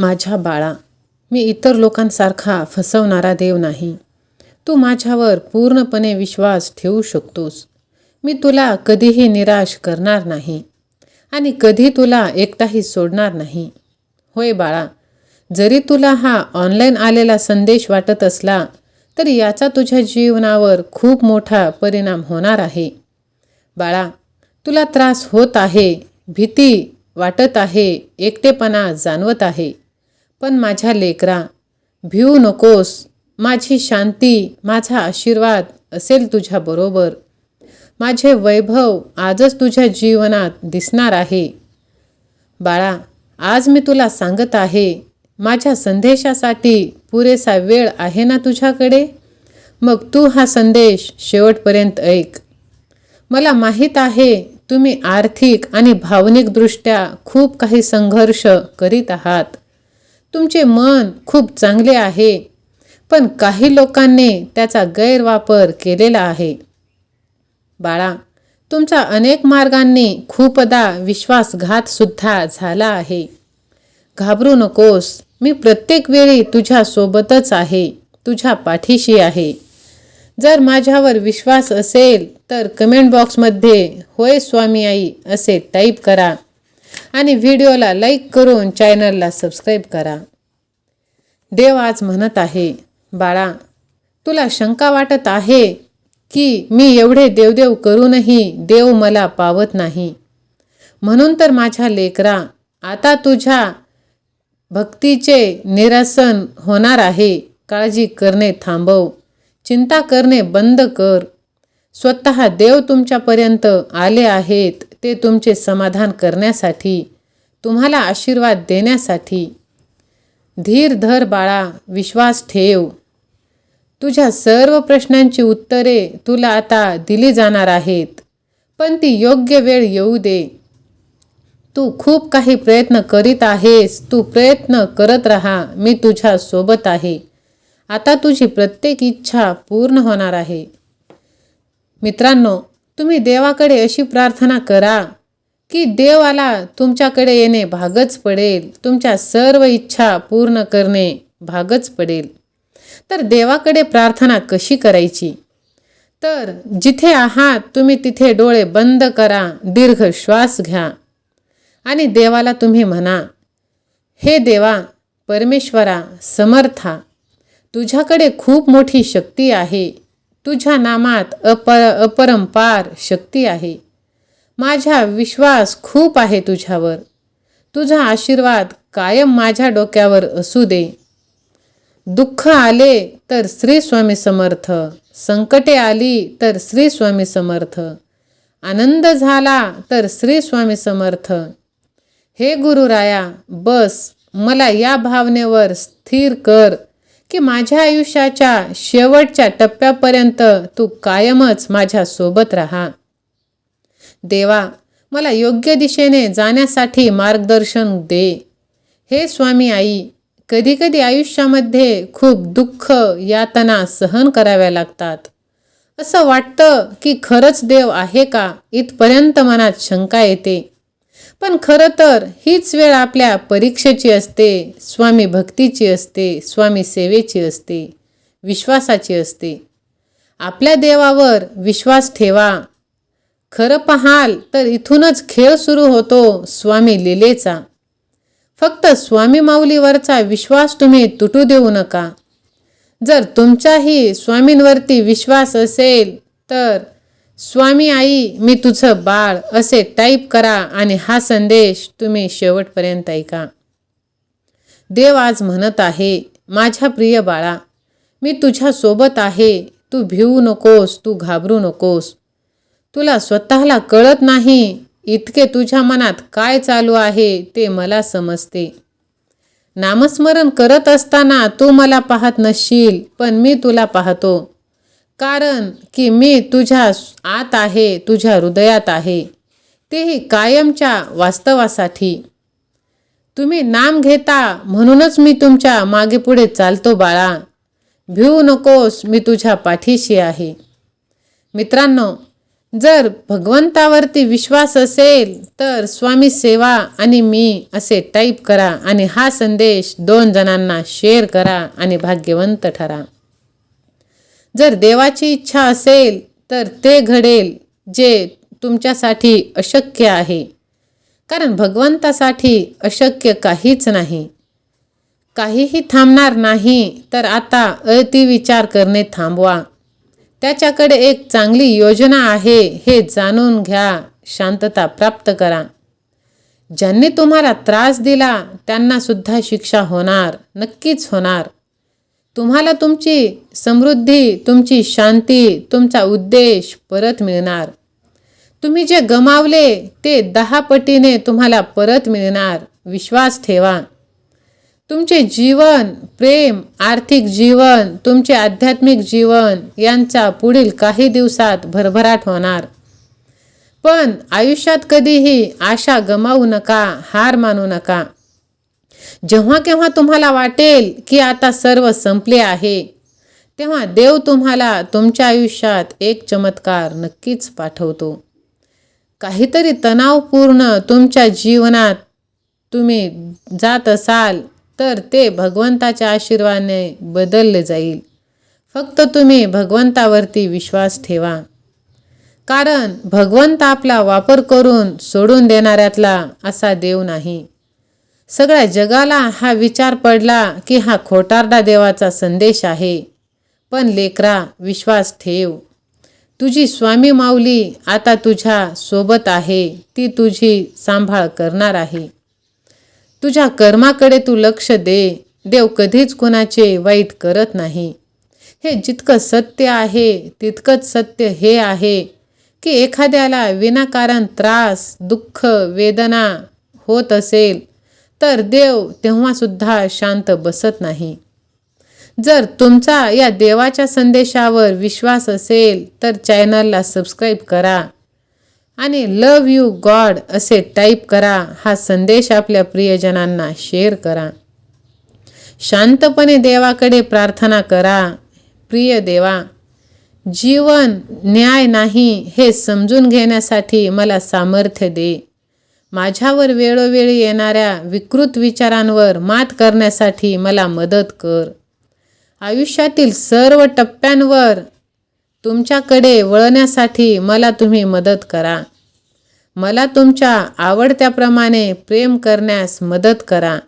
माझ्या बाळा मी इतर लोकांसारखा फसवणारा देव नाही. तू माझ्यावर पूर्णपणे विश्वास ठेवू शकतोस. मी तुला कधीही निराश करणार नाही आणि कधी तुला एकटाही सोडणार नाही. होय बाळा जरी तुला हा ऑनलाईन आलेला संदेश वाटत असला तरी याचा तुझ्या जीवनावर खूप मोठा परिणाम होणार आहे. बाळा तुला त्रास होत आहे भीती वाटत आहे एकटेपणा जाणवत आहे. पण माझ्या लेकरा भिऊ नकोस. माझी शांती माझा आशीर्वाद असेल तुझ्याबरोबर माझे वैभव आजच तुझ्या जीवनात दिसणार आहे. बाळा आज मी तुला सांगत आहे माझ्या संदेशासाठी पुरेसा वेळ आहे ना तुझ्याकडे? मग तू हा संदेश शेवटपर्यंत ऐक. मला माहीत आहे तुम्ही आर्थिक आणि भावनिकदृष्ट्या खूप काही संघर्ष करीत आहात. तुमचे मन खूप चांगले आहे पण काही लोकांनी त्याचा गैरवापर केलेला आहे. बाळा तुमचा अनेक मार्गांनी खूपदा विश्वासघातसुद्धा झाला आहे. घाबरू नकोस मी प्रत्येक वेळी तुझ्यासोबतच आहे तुझ्या पाठीशी आहे. जर माझ्यावर विश्वास असेल तर कमेंट बॉक्समध्ये होय स्वामी आई असे टाईप करा. आणि व्हिडिओला लाईक करून चॅनलला सबस्क्राईब करा. देव आज म्हणत आहे बाळा तुला शंका वाटत आहे की मी एवढे देवदेव करूनही देव मला पावत नाही? म्हणून तर माझ्या लेकरा आता तुझ्या भक्तीचे निरसन होणार आहे. काळजी करणे थांबव चिंता करणे बंद कर. स्वतः देव तुमच्यापर्यंत आले आहेत. ते तुमचे समाधान करण्यासाठी तुम्हाला आशीर्वाद देण्यासाठी. धीर धर बाळा विश्वास ठेव. तुझ्या सर्व प्रश्नांची उत्तरे तुला आता दिली जाणार आहेत पण ती योग्य वेळ येऊ दे. तू खूप काही प्रयत्न करीत आहेस तू प्रयत्न करत राहा मी तुझ्या सोबत आहे. आता तुझी प्रत्येक इच्छा पूर्ण होणार आहे. मित्रांनो तुम्ही देवाकडे अशी प्रार्थना करा की देवाला तुमच्याकडे येणे भागच पडेल. तुमच्या सर्व इच्छा पूर्ण करणे भागच पडेल. तर देवाकडे प्रार्थना कशी करायची? तर जिथे आहात तुम्ही तिथे डोळे बंद करा दीर्घ श्वास घ्या. आणि देवाला तुम्ही म्हणा हे देवा परमेश्वरा समर्था तुझ्याकडे खूप मोठी शक्ती आहे. तुझ्या नामात अपर अपरंपार शक्ती आहे. माझा विश्वास खूप आहे तुझ्यावर. तुझा आशीर्वाद कायम माझ्या डोक्यावर असू दे. दुःख आले तर श्री स्वामी समर्थ. संकटे आली तर श्री स्वामी समर्थ. आनंद झाला तर श्री स्वामी समर्थ. हे गुरुराया बस मला या भावनेवर स्थिर कर. की माझ्या आयुष्याच्या शेवटच्या टप्प्यापर्यंत तू कायमच माझ्या सोबत राहा. देवा मला योग्य दिशेने जाण्यासाठी मार्गदर्शन दे. हे स्वामी आई कधीकधी आयुष्यामध्ये खूप दुःख यातना सहन कराव्या लागतात. असं वाटतं की खरंच देव आहे का? इथपर्यंत मनात शंका येते. पण खरं तर हीच वेळ आपल्या परीक्षेची असते स्वामी भक्तीची असते स्वामी सेवेची असते विश्वासाची असते. आपल्या देवावर विश्वास ठेवा. खरं पाहाल तर इथूनच खेळ सुरू होतो स्वामी लिलेचा. फक्त स्वामी माऊलीवरचा विश्वास तुम्ही तुटू देऊ नका. जर तुमचाही स्वामींवरती विश्वास असेल तर स्वामी आई मी तुझं बाळ असे टाईप करा आणि हा संदेश तुम्ही शेवटपर्यंत ऐका. देव आज म्हणत आहे माझ्या प्रिय बाळा मी तुझ्यासोबत आहे तू भिवू नकोस तू घाबरू नकोस. तुला स्वतःला कळत नाही इतके तुझ्या मनात काय चालू आहे ते मला समजते. नामस्मरण करत असताना तू मला पाहत नसशील पण मी तुला पाहतो. कारण की मी तुझ्या आत आहे तुझ्या हृदयात आहे. तेही कायमच्या वास्तवासाठी. तुम्ही नाम घेता म्हणूनच मी तुमच्या मागे पुढे चालतो बाळा. भिवू नकोस मी तुझ्या पाठीशी आहे. मित्रांनो जर भगवंतावरती विश्वास असेल तर स्वामी सेवा आणि मी असे टाईप करा आणि हा संदेश दोन जणांना शेअर करा आणि भाग्यवंत ठरा. जर देवाची इच्छा असेल तर ते घडेल जे तुमच्यासाठी अशक्य आहे. कारण भगवंतासाठी अशक्य काहीच नाही. काहीही थांबणार नाही तर आता अतिविचार करणे थांबवा. त्याच्याकडे एक चांगली योजना आहे हे जाणून घ्या शांतता प्राप्त करा. ज्यांनी तुम्हाला त्रास दिला त्यांनासुद्धा शिक्षा होणार नक्कीच होणार. तुम्हाला तुमची समृद्धी तुमची शांती तुमचा उद्देश परत मिळणार. तुम्ही जे गमावले ते दहा पटीने तुम्हाला परत मिळणार. विश्वास ठेवा. तुमचे जीवन प्रेम आर्थिक जीवन तुमचे आध्यात्मिक जीवन यांचा पुढील काही दिवसात भरभराट होणार. पण आयुष्यात कधीही आशा गमावू नका हार मानू नका. जेव्हा केव्हा तुम्हाला वाटेल की आता सर्व संपले आहे तेव्हा देव तुम्हाला तुमच्या आयुष्यात एक चमत्कार नक्कीच पाठवतो. काहीतरी तणावपूर्ण तुमच्या जीवनात तुम्ही जात असाल तर ते भगवंताच्या आशीर्वादाने बदलले जाईल. फक्त तुम्ही भगवंतावरती विश्वास ठेवा. कारण भगवंत आपला वापर करून सोडून देणाऱ्यातला असा देव नाही. सगळ्या जगाला हा विचार पडला की हा खोटारडा देवाचा संदेश आहे. पण लेकरा विश्वास ठेव. तुझी स्वामी माऊली आता तुझ्या सोबत आहे. ती तुझी सांभाळ करणार आहे. तुझ्या कर्माकडे तू लक्ष दे. देव कधीच कोणाचे वाईट करत नाही. हे जितकं सत्य आहे तितकंच सत्य हे आहे की एखाद्याला विनाकारण त्रास दुःख वेदना होत असेल तर देव तेव्हासुद्धा शांत बसत नाही. जर तुमचा या देवाच्या संदेशावर विश्वास असेल तर चॅनलला सबस्क्राईब करा आणि लव यू गॉड असे टाईप करा. हा संदेश आपल्या प्रियजनांना शेअर करा. शांतपणे देवाकडे प्रार्थना करा. प्रिय देवा जीवन न्याय नाही हे समजून घेण्यासाठी मला सामर्थ्य दे. माझ्यावर वेळोवेळी येणाऱ्या विकृत विचारांवर मात करण्यासाठी मला मदत कर. आयुष्यातील सर्व टप्प्यांवर तुमच्याकडे वळण्यासाठी मला तुम्ही मदत करा. मला तुमच्या आवडत्याप्रमाणे प्रेम करण्यास मदत करा.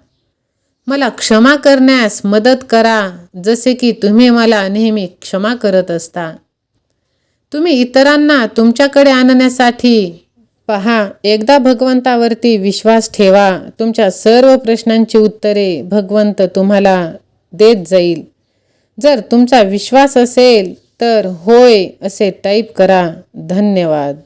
मला क्षमा करण्यास मदत करा जसे की तुम्ही मला नेहमी क्षमा करत असता. तुम्ही इतरांना तुमच्याकडे आणण्यासाठी पहा एकदा भगवंतावरती विश्वास ठेवा. तुमच्या सर्व प्रश्नांची उत्तरे भगवंत तुम्हाला देत जाईल. जर तुमचा विश्वास असेल तर होय असे टाईप करा. धन्यवाद.